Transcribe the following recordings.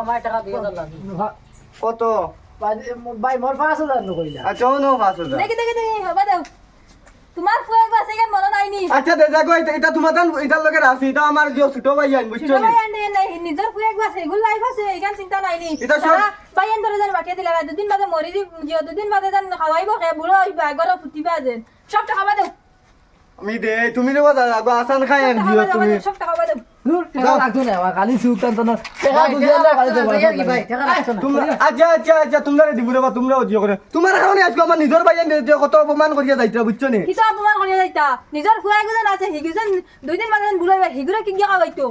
আমার টাকা দিয়ে দাও কত? ভাই মোর পাঁচ হাজার নকইলা আচ্ছা ও নো পাঁচ হাজার। দেখি দেখি দেখি হবা দেও। তোমার ফুয়ে আছে কেন মনে নাই নি আচ্ছা দে যাগো এটা এটা তোমার তান এটার লগে রাখছি এটা আমার যে ছোট ভাই আইন বুঝছ ছোট ভাই আন্ডে নাই নিজের ফুয়ে আছে এগুলো লাইফ আছে এখান চিন্তা নাই নি। এটা সব- ভাই আন ধরে জান বাকিয়ে দিলা দুদিন বাদে মরি দি জিও দুদিন বাদে জান খাওয়াইব খে বুড়ো হইবা আগর ফুটিবা যেন। সব টাকা বাদে আমি দে তুমি রে কথা যাগো আসান খাই আর দিও তুমি। সব টাকা বাদে তোমরা আচ্ছা আচ্ছা আচ্ছা তোমার কারণে আজকে আমার নিজের ভাই কত অপমান করিয়া যাইতা বুঝছ নি? অপমান করিয়া যাইতা? নিজের ফুয়ে গুজন আছে হিগুজন দুই দিন বাদে বুড়াইবা হিগুরে কি গিয়া খাওয়াইতো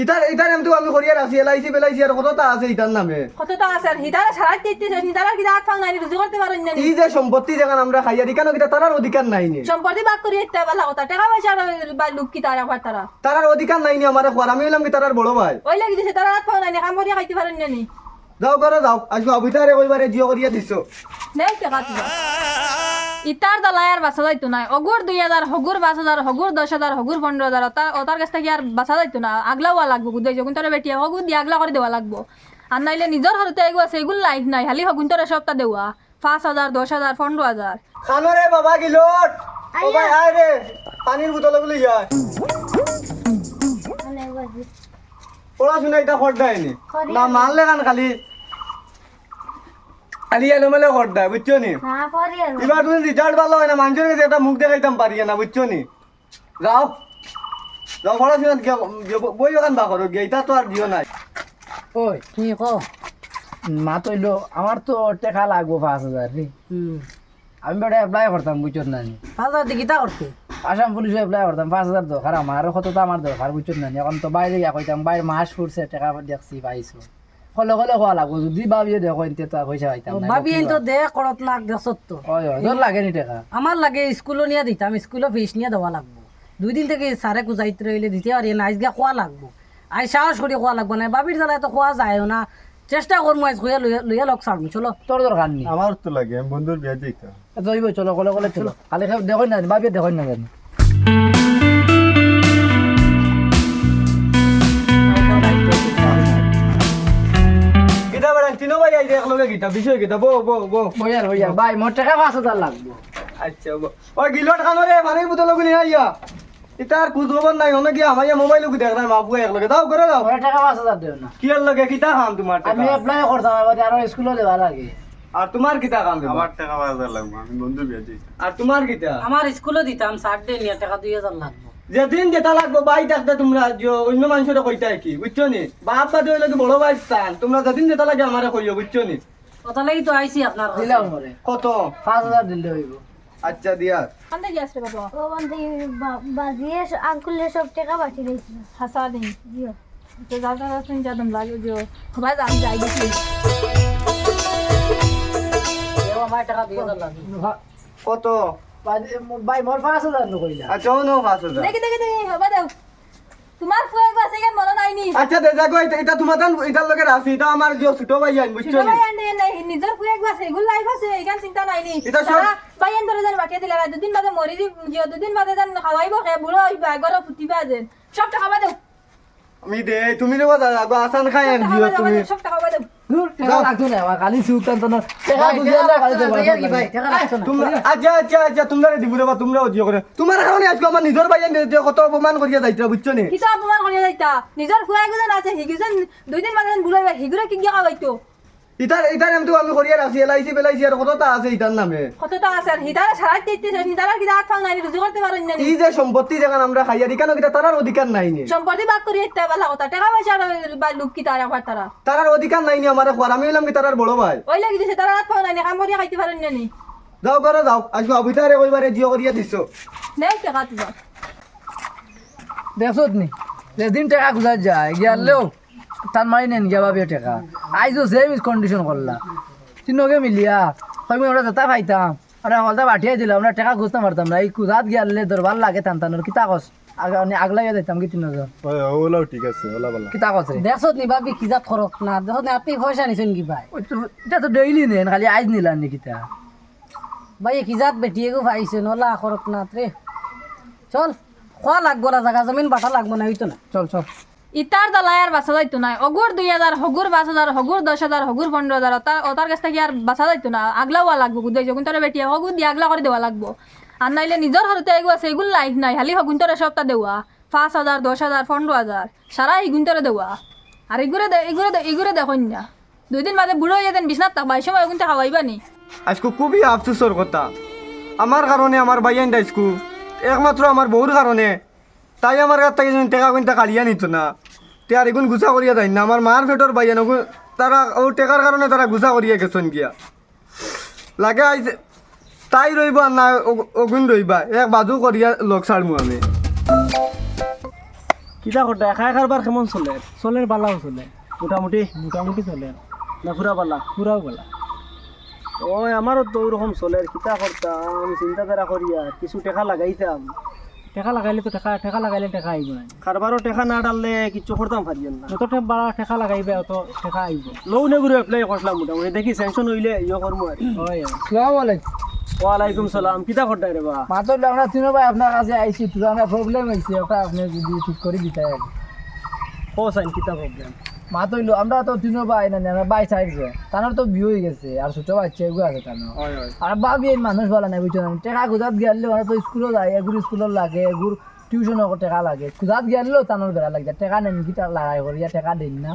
ইতার ইতার নাম তো আমি করিয়া রাখছি এলআইসি বেলাইসি আর কতটা আছে ইতার নামে? কতটা আছে আর হিদারে সারাই দিতে হিদারে কি হাত ফাং নাই রুজি করতে পারেন না? এই যে সম্পত্তি যেখান আমরা খাইয়া দি কেন কিটা তারার অধিকার নাই নি? সম্পত্তি ভাগ করিয়ে দিতে পারলা কথা টাকা পয়সা বা লুক কি তারা আবার তারা তারার অধিকার নাই নি আমার খোয়ার আমি হইলাম কি তারার বড় ভাই? ওই লাগি দিছে তারা হাত ফাং নাই কাম করিয়া খাইতে পারেন না নি? যাও করো যাও। আজকে অবিতারে কইবারে জিও করিয়া দিছো। নেই টাকা ইতার দালাই আর বাঁচা যাইতো না অগুর দুই হাজার হগুর পাঁচ হাজার হগুর দশ হাজার হগুর পনেরো হাজার তার ওটার কাছ থেকে আর বাঁচা যাইতো না। আগলা হওয়া লাগবো গুদাই যখন তোর বেটিয়া। হগুর দিয়ে আগলা করে দেওয়া লাগবো। আর নাইলে নিজের হাতে এগু আছে এগুলো লাইফ নাই। খালি হগুন তোর সপ্তাহ দেওয়া। পাঁচ হাজার দশ হাজার পনেরো হাজার খানো রে বাবা গিলোট। ও ভাই আয় রে পানির বোতলগুলো যায় পড়াশোনা এটা নি না মানলে কান খালি। খালি এলোমেলে খরদায় বুঝছ নি? এবার তুমি রিজাল্ট ভালো হয় না মানুষের কাছে একটা মুখ দেখাইতাম পারি না বুঝছ নি? যাও। যাও পড়াশোনা বই ওখান বা করো গিয়ে এটা তো আর দিও নাই। ওই কি কো? মা তৈলো আমার তো টাকা লাগবো পাঁচ হাজার রে। আমি বেটা এপ্লাই করতাম বুঝছত না পাঁচ হাজার দিয়ে কিতা করতে? আসাম পুলিশে এপ্লাই করতাম পাঁচ হাজার দরকার। আমার কত তো আমার দরকার বুঝছত না নি? এখন তো বাইরে গিয়া কইতাম বাইরে মাস ফুটছে টাকা দেখছি পাইছো। কলে কলে খোয়া লাগবো। যদি ভাবিও দেখো এনতে তো পয়সা পাইতাম। না ভাবি তো দে করত লাখ দেখছত তো হয় হয় তোর লাগে নি টাকা। আমার লাগে স্কুলও নিয়ে দিতাম স্কুলও ফিস নিয়ে দেওয়া লাগবো। দুই দিন থেকে স্যারে কুজাইতে রইলে দিতে পারি না আজকে খোয়া লাগবো। আই সাহস করে খোয়া লাগবো না বাবির জ্বালায় তো খোয়া যায়ও না। চেষ্টা করব আজ খুঁয়ে লইয়া লগ ছাড়বো চলো। তোর দরকার নি? আমার তো লাগে বন্ধুর বিয়ে যাইব চলো কলে কলে চলো। খালি দেখো না ভাবিও দেখো না জানি। তিনো ভাই আইছে একলগে গীতা বিষয় গীতা বো বো বো। বইয়ার বইয়ার ভাই মোর টাকা পাঁচ হাজার লাগবো। আচ্ছা বো। ওই গিলট খানো রে পানির বোতল গুলি আইয়া এটা আর খোঁজ খবর নাই অনেক গিয়া আমার মোবাইল গুলি দেখ না মাপু একলগে। দাও করে দাও মোর টাকা পাঁচ হাজার দেও না। কি আর লগে? কিতা খাম তোমার আমি টাকা এপ্লাই করতাম এবার আরও স্কুলে দেওয়া লাগে। আর তোমার কিতা খাম দেব আমার টাকা বাজার লাগবে আমি বন্ধুর বিয়ে দিতাম আর তোমার কিতা? আমার স্কুলও দিতাম স্যার দিয়ে নিয়ে টাকা দুই হাজার লাগবো। যেদিন যেটা লাগবো বাই থাকতে তোমরা যে অন্য মানুষের কইতা কি বুঝছ নি? বাপ বাদে হইলে বড় ভাই স্থান তোমরা যেদিন যেটা লাগে আমারে কইও বুঝছ নি? কত লাগি তো আইসি আপনার দিলাম মরে কত? পাঁচ হাজার দিলে হইব। আচ্ছা দিয়া। কান্দে গিয়ে বাবা? বাজিয়ে আঙ্কুলে সব টাকা পাঠিয়ে দিয়েছিল হাসা দিন তো যা যা শুন যা দম লাগে যে সবাই যাই যাই দেখি। এও আমার টাকা দুই হাজার কত? ভাই মোর পাঁচ হাজার নকইলা আচ্ছা ও নো পাঁচ হাজার। দেখি দেখি দেখি হবা দেও। তোমার ফুয়ে আছে কেন মনে নাই নি আচ্ছা দে যাগো এটা এটা তোমার তান এটার লগে রাখছি এটা আমার যে ছোট ভাই আইন বুঝছ ছোট নি? ভাই আন্ডে নাই নিজের ফুয়ে আছে এগুলো লাইফ আছে এখান চিন্তা নাই নি। এটা সব- ভাই আন ধরে জান বাকিয়ে দিলা দুদিন বাদে মরি দি জিও দুদিন বাদে জান খাওয়াইব খে বুড়ো হইবা আগর ফুটিবা যেন। সব টাকা বাদে আমি দে তুমি রে কথা যাগো আসান খাই আর দিও তুমি। সব টাকা দিব দিও তোমার কারণে আজকে আমার নিজের ভাই কত অপমান করিয়া যাইতা বুঝছ নি? অপমান করিয়া যাইতা নিজের ফুয়ে গুজন আছে হিগুজন দুই দিন বাদে বুড়াইবা হিগুরে কি গিয়া খাওয়াইতো ইতার ইতার নাম তো আমি করিয়া রাখছি এলআইসি বেলাইসি আর কতটা আছে ইতার নামে। কতটা আছে আর হিদারে সারাই দিতে হিদারে কি হাত ফাং নাই রুজি করতে পারেন না এই যে সম্পত্তি যেখান আমরা খাইয়া দি কেন কিটা তারার অধিকার নাই নি। সম্পত্তি ভাগ করিয়ে দিতে পারলা কথা টাকা পয়সা বা লুক কি তারা আবার তারা তারার অধিকার নাই নি আমার খোয়ার আমি হইলাম কি তারার বড় ভাই। ওই লাগি দিছে তারা হাত ফাং নাই নি কাম করিয়া খাইতে পারেন না নি? যাও করো যাও আজকে অবিতারে কইবারে জিও করিয়া দিছো। নেই টাকা দিবা। দেখছত নি যেদিন টাকা গুজা যায় গিয়ালেও তার মারি নেন গিয়া ভাবিও টাকা আইজো সেম কন্ডিশন করলা। তিনকে মিলিয়া হয় ওরা যেটা পাইতাম। ওরা হলতা পাঠিয়ে দিলাম আমরা টাকা খুঁজতে পারতাম না এই কুজাত গিয়ালে দরবার লাগে টান টানোর কিতা কস আগলাইয়া দিতাম কি ওই ওলাও ঠিক আছে ওলা বলা কিতা কস রে দেখছত নি ভাবি কিজাত খরচ না দেখছত নি আপনি পয়সা নিছেন কি ভাই এটা তো ডেইলি নেন খালি আইজ নিলাম নি কিতা। ভাই কিজাত বেটিয়ে গো পাইছে নলা খরচ না রে চল খোয়া লাগবো না জায়গা জমিন বাটা লাগবো না হইতো না। চল চল। ইতার দালাই আর বাঁচা যাইতো না অগুর দুই হাজার হগুর পাঁচ হাজার হগুর দশ হাজার হগুর পনেরো হাজার তার ওটার কাছ থেকে আর বাঁচা যাইতো না আগলা হওয়া লাগবো বুঝাইছো কিন্তু বেটিয়া। হগুর দিয়ে আগলা করে দেওয়া লাগবো। আর নাইলে নিজের ঘরতে এগুলো আছে এগুলো লাইফ নাই। খালি হগুন তোর দেওয়া। পাঁচ হাজার দশ হাজার পনেরো হাজার সারা ইগুন তোরে দেওয়া। আর এগুলো এগুলো এগুলো দেখুন না দুই দিন বাদে বুড়ো হয়ে দেন বিছনাথ থাকবা। এই সময় ওগুনটা খাওয়াইবা নি? আজকে খুবই আফসোসের কথা। আমার কারণে আমার বাইয়ান দাইসকু একমাত্র আমার বউর কারণে তাই আমার কাছ থেকে টেকা কুইন্টা কালিয়া নিত না। তে আর এগুন গুছা করিয়া দেয় না। আমার মার ফেটর বাইয়ান ওগুন তারা ও টেকার কারণে তারা গুছা করিয়া গেছেন গিয়া। লাগে আইছে তাই রইব আর না ওগুন রইবা। এক বাজু করিয়া লগ ছাড়মু আমি। কিতা করতে একা একারবার কেমন চলে? চলের বালাও চলে। মোটামুটি মোটামুটি চলে। না ফুরা বালা? ফুরাও বালা। ওই আমারও তো ওরকম চলে। কিতা করতাম চিন্তাধারা করি আর কিছু টেকা লাগাইতাম টেকা লাগাইলে তো টেকা টেকা লাগাইলে টেকা আইব কারবারও টেকা না ডাললে কিছু করতাম পারি না যত বাড়া টেকা লাগাইবে অত টেকা আইব লৌ নেগুলো এপ্লাই করলাম মোটামুটি দেখি স্যাংশন হইলে ইয়ে করব আর হয়। সালাম আলাইকুম। ওয়ালাইকুম সালাম। কিতা করতাই রে বা? মাত্র আমরা তিনো ভাই আপনার কাছে আইছি তো আমরা প্রবলেম হয়েছে ওটা আপনি যদি ঠিক করে দিতে আর ও সাইন কিতা প্রবলেম মা তো হইল আমরা তো তিনো ভাই না আমরা বাই সাইড যে তার তো বিয়ে হয়ে গেছে আর ছোট বাচ্চা এগুলো আছে হয় আর এই মানুষ ভালো নাই বুঝছ না? টেকা গুজাত গেলে ওরা তো স্কুলও যায় এগুলো স্কুলও লাগে এগুলো টিউশনও টেকা লাগে। গুজাত গেলেও তানোর বেড়া লাগে টেকা নেন কি তার করিয়া টেকা দিন না।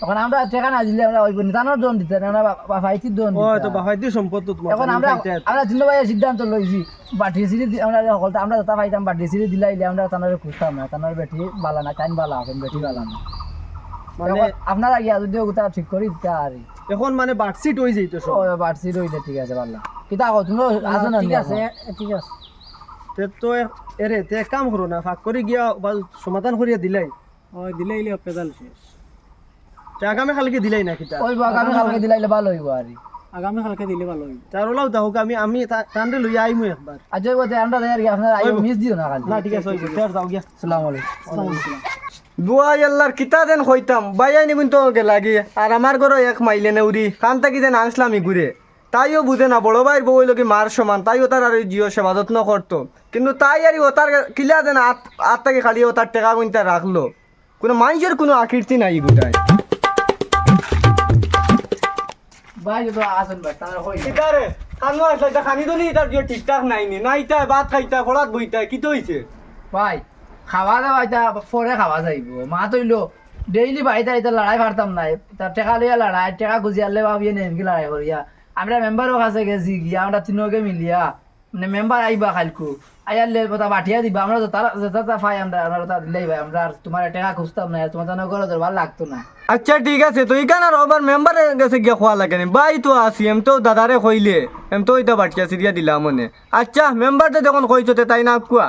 তখন আমরা টেকা না দিলে আমরা ওই তানোর জন দিতে আমরা বাফাইতির তো দিতাম। সম্পদ তো এখন আমরা আমরা তিন ভাই সিদ্ধান্ত লইছি বাটি দি- আমরা সকলটা আমরা যেটা পাইতাম বাটি সিঁড়ি দিলাইলে আমরা তানোর খুঁজতাম না তানোর বেটি বালা না কাইন বালা এখন বেটি বালা না। মানে আপনারা গিয়া যদি ওটা ঠিক করি তা আর এখন মানে বার্কশিট হয়ে যাইতো সব বাড়ছি রইলে ঠিক আছে বালা কিতা কো তুমি আছো না ঠিক আছে ঠিক আছে তে তো এরে তে কাম করো না ফাঁক করে গিয়া সমাধান করিয়া দিলাই ও দিলাই ইলে পেদাল শেষ তে আগামী কালকে দিলাই না কিতা ওই আগামী কালকে দিলাইলে ভালো হইব আর আগামী কালকে দিলে ভালো হইব তার ওলাও তাহোক আমি আমি তান্ডে লইয়া আইমু একবার আজ ওই বলতে আমরা দেয়ার কি আপনারা আইও মিস দিও না খালি না ঠিক আছে ফের যাও গিয়া আসসালামু আলাইকুম দুয়াই আল্লাহর কিতা যেন হইতাম বাইয়াই নিগুন তো লাগে। আর আমার ঘরে এক মাইলে নেউরি কান থাকি যেন আনসলামি ঘুরে তাইও বুঝে না বড় ভাইয়ের বউ লোকে মার সমান তাইও তার আর জিও সেবা যত্ন করতো কিন্তু তাই আর ও তার কিলা যেন আত আত থেকে খালি ও তার টেকা গুনতে রাখল কোনো মানুষের কোনো আকৃতি নাই গোটায় ভাই তো আসেন ভাই তার হই কিতারে কানো আসলে এটা খানি দলি তার জিও ঠিকঠাক নাইনি? নাইতা ভাত খাইতা ফলাত বইতা কি তো হইছে ভাই খাওয়া দাওয়া এটা পরে খাওয়া যাইব। মা তৈলো ডেইলি বাড়িতে আইতে লড়াই পারতাম নাই তার টেকা লইয়া লড়াই টেকা গুজিয়ালে ভাবিয়ে নেন কি লড়াই করিয়া। আমরা মেম্বারও কাছে গেছি গিয়া, আমরা তিনকে মিলিয়া মানে মেম্বার আইবা খালকু আইয়ালে তা বাটিয়া দিবা, আমরা যেটা পাই আমরা আমরা তা দিলেই ভাই, আমরা তোমার টাকা খুঁজতাম না, তোমার জানো করো তোর ভালো লাগতো না। আচ্ছা ঠিক আছে, তো ইখান আর ওবার মেম্বারে গেছে গিয়া খোয়া লাগে না। বাই তো আসি এম তো দাদারে কইলে, এম তো ইটা বাটিয়া সিরিয়া দিলাম মনে। আচ্ছা মেম্বারটা যখন কইছো তাই না কুয়া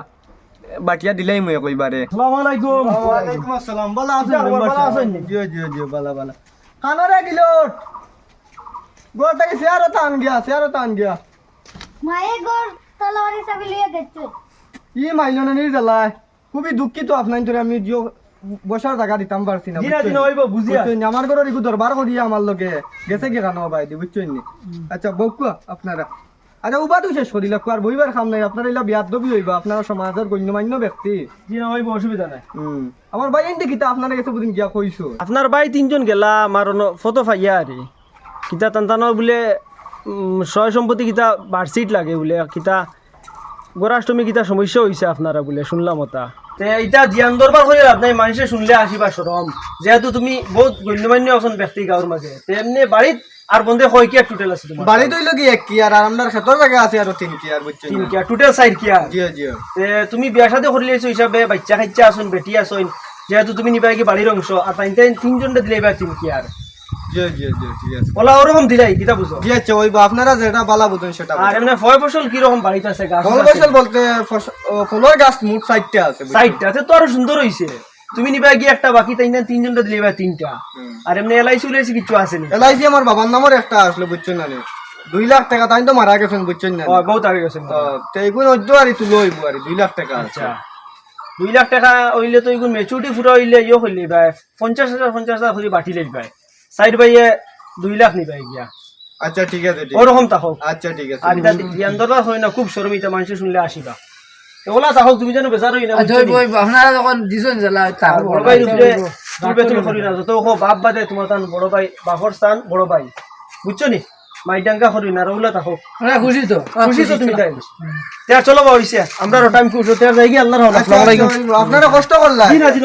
বাটিয়া দিলাই মুই কইবারে আসসালামু আলাইকুম ওয়ালাইকুম আসসালাম। বালা আছেন বালা আছেন? জিও জিও জিও বালা বালা কানরে গিলোট। গোটাকে শেয়ারও টান গিয়া শেয়ারও টান গিয়া। মায়ে গোর তলোয়ারি চাবি লিয়ে গেছে ই মাইলো না নির জ্বালায়। খুবই দুঃখিত আপনার তোরে আমি জিও বসার জায়গা দিতাম পারছি না দিনা? দিনা হইব বুঝিয়া? আমার ঘরের একটু দরবার করিয়া আমার লগে গেছে কি খানো ভাই দি বুঝছেন নি? আচ্ছা বকুয়া আপনারা। আচ্ছা উবাটো শেষ করিলা কুয়ার বইবার খাম নাই। আপনারা এলা বিয়াত দবি হইবা আপনারা সমাজের গণ্যমান্য ব্যক্তি। দিনা হইব অসুবিধা নাই। হুম। আমার ভাই এনতে কিতা আপনারা গেছে বুদিন গিয়া কইছো। আপনার ভাই তিনজন গেলা আমার ফটো ফাইয়া আরে। কিতা তান্তানোর বলে সয় সম্পত্তি কিতা বার্ষিক লাগে বলে কিতা গোরাষ্টমী কিতা সমস্যা হয়েছে আপনারা বলে শুনলাম ওটা। এটা ধ্যান দরবার করে লাভ নাই মানুষে শুনলে আসিবা সরম যেহেতু তুমি বহুত গণ্যমান্য একজন ব্যক্তি গাঁৱৰ মাঝে তেমনি বাড়িত আর বন্ধে হয় কি টোটাল আছে তোমার? বাড়ি কি এক কি আর ক্ষেতর জায়গা আছে আর তিন কি আর বুঝছেন তিন কিয়া টোটাল চার কিয়া জিও তে তুমি বিয়া সাথে হিসাবে বাচ্চা আসুন বেটি আসুন। যেহেতু তুমি নিবা কি বাড়ির অংশ আর তাই তাই তিনজনটা দিলে এবার তিন আছে। ওলা ওরকম দিলাই বুঝো? জি আচ্ছা ওই আপনারা যেটা বালা বুঝুন সেটা আর এমনি ফয় ফসল কীরকম বাড়িতে আছে গাছ ফল ফসল বলতে ফলের গাছ মোট ষাটটা আছে? সাইডটা তো আরও সুন্দর হইছে। তুমি নিবা গিয়ে একটা বাকি তাই না? তিনজনটা দিলে এবার তিনটা। আর এমনি এলআইসি উলাইসি কিছু আসেনি এলআইসি আমার বাবার নামের একটা আসলো বুঝছেন না রে? দুই লাখ টাকা তাই তো মারা গেছেন বুঝছেন না বহুত আগে গেছে তো এইগুলো অদ্য আর তুলো হইব আর দুই লাখ টাকা আচ্ছা। দুই লাখ টাকা হইলে তো এগুলো মেচুরিটি ফুরা হইলে ইয়ে হইলে ভাই পঞ্চাশ হাজার পঞ্চাশ হাজার করে বাটি লেই ভাই সাইড বাইয়ে দুই লাখ নিবাই গিয়া। আচ্ছা ঠিক আছে। ওরকম তাহো। আচ্ছা ঠিক আছে। আর দরবার হয় না খুব শরমিতা মানুষে শুনলে আসিবা। ওলা তাহলে তুমি যেন বেজার হই না জয় বই আপনারা যখন দিছেন জেলা তার বড় ভাই রূপে রূপে তুমি করি না যত হোক বাপ বাদে তোমার তান বড় ভাই বাপর স্থান বড় ভাই বুঝছ নি মাইডাঙ্গা করি না রৌলা থাকো খুশি তো খুশি তো তুমি তাই। তেয়ার চলো বা হইছে আমরা টাইম কুছো তেয়ার যাই গিয়ে আল্লাহর আসসালামু আলাইকুম। আপনারা কষ্ট করলা দিন আজি